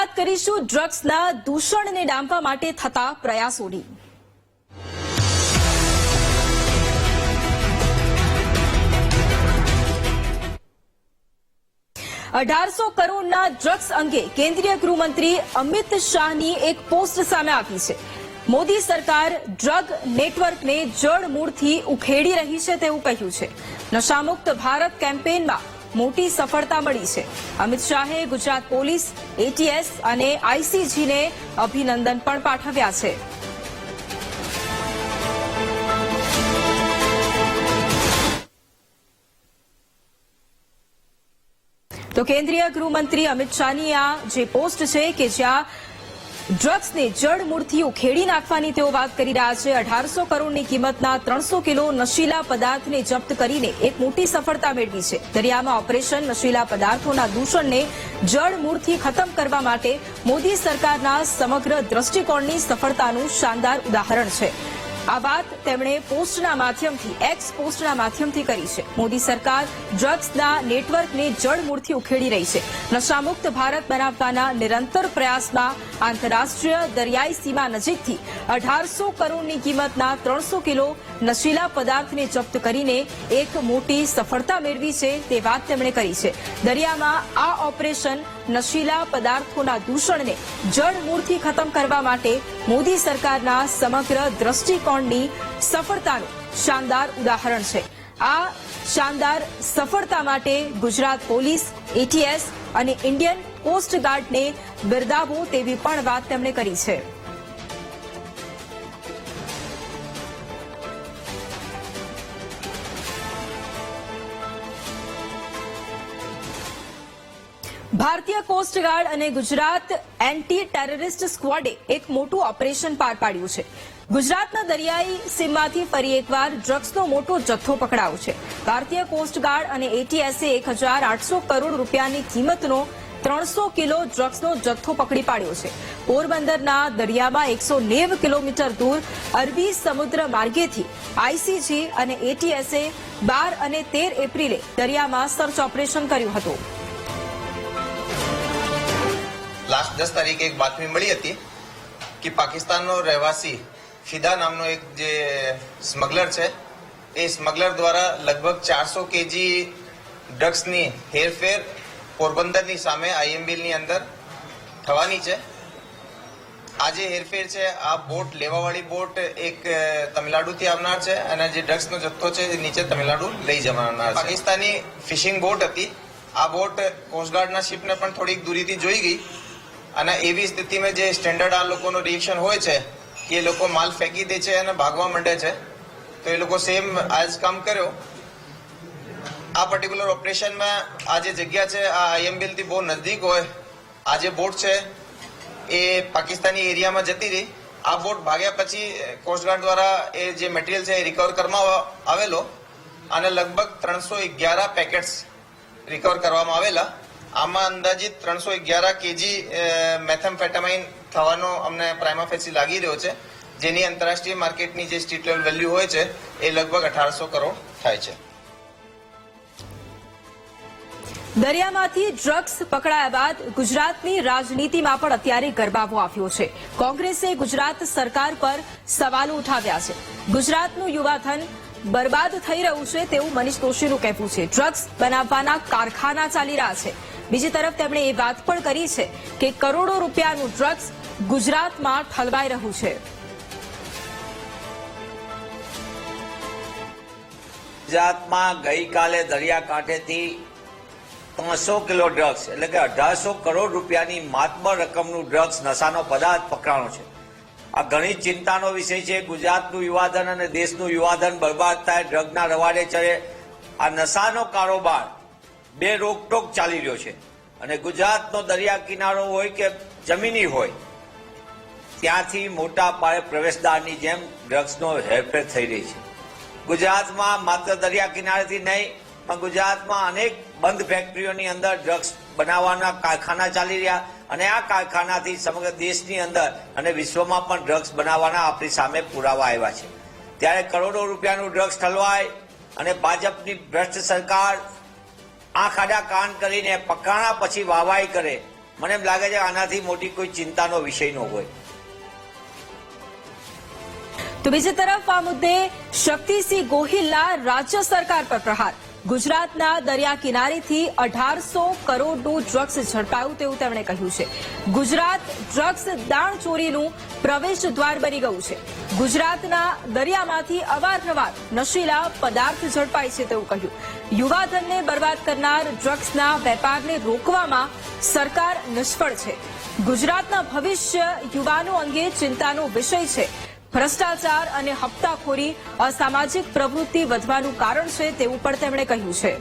વાત કરીશું ડ્રગ્સના દૂષણને ડામવા માટે થતા પ્રયાસોની. અઢારસો કરોડના ડ્રગ્સ અંગે કેન્દ્રીય ગૃહમંત્રી અમિત શાહની એક પોસ્ટ સામે આવી છે. મોદી સરકાર ડ્રગ નેટવર્કને જડ મૂળથી ઉખેડી રહી છે તેવું કહ્યું છે. નશામુક્ત ભારત કેમ્પેઇનમાં મોટી સફળતા મળી છે. અમિત શાહે ગુજરાત પોલીસ એટીએસ અને આઈસીજીને અભિનંદન પણ પાઠવ્યા છે. તો કેન્દ્રીય ગૃહમંત્રી અમિત શાહની આ જે પોસ્ટ છે કે જ્યાં ડ્રગ્સને જડમૂળથી ઉખેડી નાખવાની તેઓ વાત કરી રહ્યા છે. અઢારસો કરોડની કિંમતના ત્રણસો કિલો નશીલા પદાર્થને જપ્ત કરીને એક મોટી સફળતા મેળવી છે. દરિયામાં ઓપરેશન નશીલા પદાર્થોના દૂષણને જડમૂળથી ખતમ કરવા માટે મોદી સરકારના સમગ્ર દ્રષ્ટિકોણની સફળતાનું શાનદાર ઉદાહરણ છે. આ વાત તેમણે પોસ્ટના માધ્યમથી એક્સ પોસ્ટના માધ્યમથી કરી છે. મોદી સરકાર ડ્રગ્સના નેટવર્કને જડમૂળથી ઉખેડી રહી છે. નશામુક્ત ભારત બનાવવાના નિરંતર પ્રયાસમાં આંતરરાષ્ટ્રીય દરિયાઈ સીમા નજીકથી અઢારસો કરોડની કિંમતના ત્રણસો કિલો નશીલા પદાર્થને જપ્ત કરીને એક મોટી સફળતા મેળવી છે તે વાત તેમણે કરી છે. દરિયામાં આ ઓપરેશન નશીલા પદાર્થોના દૂષણને જળમૂળથી ખતમ કરવા માટે મોદી સરકારના સમગ્ર દ્રષ્ટિકોણની સફળતાનું શાનદાર ઉદાહરણ છે. આ શાનદાર સફળતા માટે ગુજરાત પોલીસ એટીએસ અને ઇન્ડિયન કોસ્ટગાર્ડને બિરદાવો તેવી પણ વાત તેમણે કરી છે. ભારતીય કોસ્ટગાર્ડ અને ગુજરાત એન્ટી ટેરરિસ્ટ સ્ક્વોડે એક મોટું ઓપરેશન પાર પાડ્યું છે. ગુજરાતના દરિયાઈ સીમમાંથી ફરી એકવાર ડ્રગ્સનો મોટો જથ્થો પકડાયો છે. ભારતીય કોસ્ટગાર્ડ અને એટીએસે એક હજાર આઠસો કરોડ રૂપિયાની કિંમતનો ત્રણસો કિલો ડ્રગ્સનો જથ્થો પકડી પાડ્યો છે. પોરબંદરના દરિયામાં એકસો નેવ કિલોમીટર દૂર અરબી સમુદ્ર માર્ગેથી આઈસીજી અને એટીએસએ બાર અને તેર એપ્રિલે દરિયામાં સર્ચ ઓપરેશન કર્યું હતું. લાસ્ટ દસ તારીખે એક બાતમી મળી હતી કે પાકિસ્તાનનો રહેવાસી ફિદા નામનો એક જે સ્મગલર છે, એ સ્મગલર દ્વારા લગભગ ચારસો કેજી ડ્રગ્સની હેરફેર પોરબંદરની સામે આઈએમબીલની અંદર થવાની છે. આ જે હેરફેર છે, આ બોટ, લેવાવાળી બોટ એક તમિલનાડુથી આવનાર છે અને જે ડ્રગ્સનો જથ્થો છે, એ નીચે તમિલનાડુ લઈ જવાના પાકિસ્તાની ફિશિંગ બોટ હતી. આ બોટ કોસ્ટગાર્ડના શિપને પણ થોડીક દૂરીથી જોઈ ગઈ. અને એવી સ્થિતિમાં જે સ્ટેન્ડર્ડ આ લોકોનું રિએક્શન હોય છે, કે એ લોકો માલ ફેંકી દે છે અને ભાગવા માંડે છે, તો એ લોકો સેમ આ જ કામ કર્યો. આ પર્ટિક્યુલર ઓપરેશનમાં આ જે જગ્યા છે, આ આઈએમબીએલથી બહુ નજીક હોય. આ જે બોટ છે, એ પાકિસ્તાની એરિયામાં જતી રહી. આ બોટ ભાગ્યા પછી કોસ્ટગાર્ડ દ્વારા એ જે મટીરિયલ છે એ રિકવર કરવામાં આવેલો. અને લગભગ ત્રણસો અગિયાર પેકેટ્સ રિકવર કરવામાં આવેલા. આમાં અંદાજિત ત્રણસો અગિયાર કેજી મેથેમ્ફેટામાઇન થવાનો અમને પ્રાઇમા ફેસી લાગી રહ્યો છે. જેની આંતરરાષ્ટ્રીય માર્કેટની જે સ્ટ્રીટ લેવલ વેલ્યુ હોય છે, એ લગભગ અઢારસો કરોડ થાય છે. દરિયામાંથી ડ્રગ્સ પકડાયા બાદ ગુજરાતની રાજનીતિમાં પણ અત્યારે ગરબાવો આવ્યો છે. કોંગ્રેસે ગુજરાત સરકાર પર સવાલો ઉઠાવ્યા છે. ગુજરાતનું યુવાધન બરબાદ થઈ રહ્યું છે તેવું મનીષ દોશીનું કહેવું છે. ડ્રગ્સ બનાવવાના કારખાના ચાલી રહ્યા છે. બીજી તરફ તેમણે એ વાત પણ કરી છે કે કરોડો રૂપિયાનું ડ્રગ્સ ગુજરાતમાં ઠલવાઈ રહ્યું છે. ગુજરાતમાં ગઈકાલે દરિયાકાંઠેથી ત્રણસો કિલો ડ્રગ્સ, એટલે કે અઢારસો કરોડ રૂપિયાની માતબર રકમનું ડ્રગ્સ નશાનો પદાર્થ પકડાણો છે. આ ઘણી ચિંતાનો વિષય છે. ગુજરાતનું યુવાધન અને દેશનું યુવાધન બરબાદ થાય, ડ્રગના રવાડે ચડે. આ નશાનો કારોબાર બે રોકટોક ચાલી રહ્યો છે. અને ગુજરાતનો દરિયા કિનારો હોય કે જમીની હોય, ત્યાંથી મોટા પાયે પ્રવેશદ્વારની જેમ ડ્રગ્સનો હેરફેર થઈ રહી છે. ગુજરાતમાં માત્ર દરિયા કિનારેથી નહીં, પણ ગુજરાતમાં અનેક બંધ ફેક્ટરીઓની અંદર ડ્રગ્સ બનાવવાના કારખાના ચાલી રહ્યા અને આ કારખાનાથી સમગ્ર દેશની અંદર અને વિશ્વમાં પણ ડ્રગ્સ બનાવવાના આપણી સામે પુરાવા આવ્યા છે. ત્યારે કરોડો રૂપિયાનું ડ્રગ્સ ઠલવાય અને ભાજપની ભ્રષ્ટ સરકાર આંખ આડા કાન કરીને પકાણા પછી વાવાઈ કરે. મને એમ લાગે છે આનાથી મોટી કોઈ ચિંતાનો વિષય ન હોય. તો બીજી તરફ આ મુદ્દે શક્તિસિંહ ગોહિલના રાજ્ય સરકાર પર પ્રહાર. ગુજરાતના દરિયા કિનારેથી અઢારસો કરોડનું ડ્રગ્સ ઝડપાયું તેવું તેમણે કહ્યું છે. ગુજરાત ડ્રગ્સ દાણ ચોરીનું પ્રવેશ દ્વાર બની ગયું છે. ગુજરાતના દરિયામાંથી અવારનવાર નશીલા પદાર્થ ઝડપાય છે તેવું કહ્યું. યુવાધનને બરબાદ કરનાર ડ્રગ્સના વેપારને રોકવામાં સરકાર નિષ્ફળ છે. ગુજરાતના ભવિષ્ય યુવાનો અંગે ચિંતાનો વિષય છે. ભ્રષ્ટાચાર અને હપ્તાખોરી અસામાજિક પ્રવૃત્તિ વધવાનું કારણ છે તેવું પણ તેમણે કહ્યું છે.